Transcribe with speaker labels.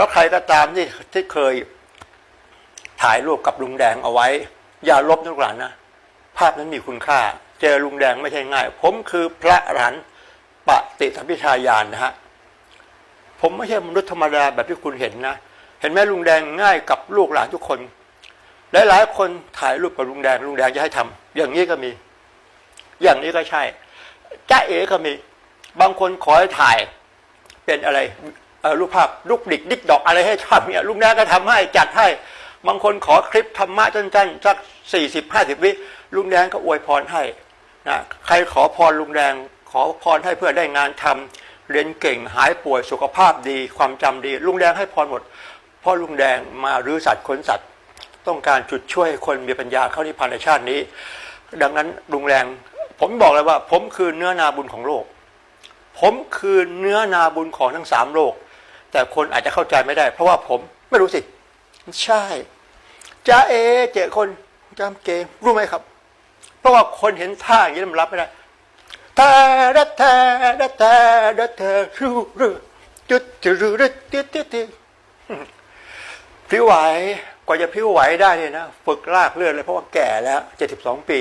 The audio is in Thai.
Speaker 1: แล้วใครก็ตามที่ที่เคยถ่ายรูปกับลุงแดงเอาไว้ อย่าลบนะลูกหลานนะ ภาพนั้นมีคุณค่า เจอลุงแดงไม่ใช่ง่าย ผมคือพระอรหันปฏิสัมพิทายานนะฮะ ผมไม่ใช่มนุษย์ธรรมดาแบบที่คุณเห็นนะ เห็นไหมลุงแดงง่ายกับลูกหลานทุกคน หลายๆคนถ่ายรูปกับลุงแดง ลุงแดงจะให้ทำอย่างนี้ก็มี อย่างนี้ก็ใช่จ้าเอ๋ก็มี บางคนขอให้ถ่าย เป็นอะไร รูปภาพลูกดิกดิกดอกอะไรให้ทำเนี่ยลุงแดงก็ทำให้จัดให้ บางคนขอคลิปธรรมะสั้นๆสักสี่สิบห้าสิบวิลุงแดงก็อวยพรให้นะใครขอพรลุงแดงขอพรให้เพื่อได้งานทำเรียนเก่งหายป่วยสุขภาพดีความจำดี ลุงแดงให้พรหมดเพราะลุงแดงมารื้อสัตว์ขนสัตว์ ต้องการจุดช่วยคนมีปัญญาเข้านิพพานในชาตินี้ ดังนั้นลุงแดงผมบอกเลยว่า ผมคือเนื้อนาบุญของโลก ผมคือเนื้อนาบุญของทั้งสามโลก แต่คนอาจจะเข้าใจไม่ได้ เพราะว่าผมไม่รู้สิ ใช่จ้าเอเจอคนจำเกมรู้ไหมครับ เพราะว่าคนเห็นท่าอย่างนี้มันรับไม่ได้ทาดัตทาดัตทาดัตทารูรูจุดจุดรูดจุดจุดจุดพิ้วไหวกว่าจะพิ้วไหวได้เนี่ยนะ ฝึกลากเลือดเลยเพราะว่าแก่แล้ว72ปี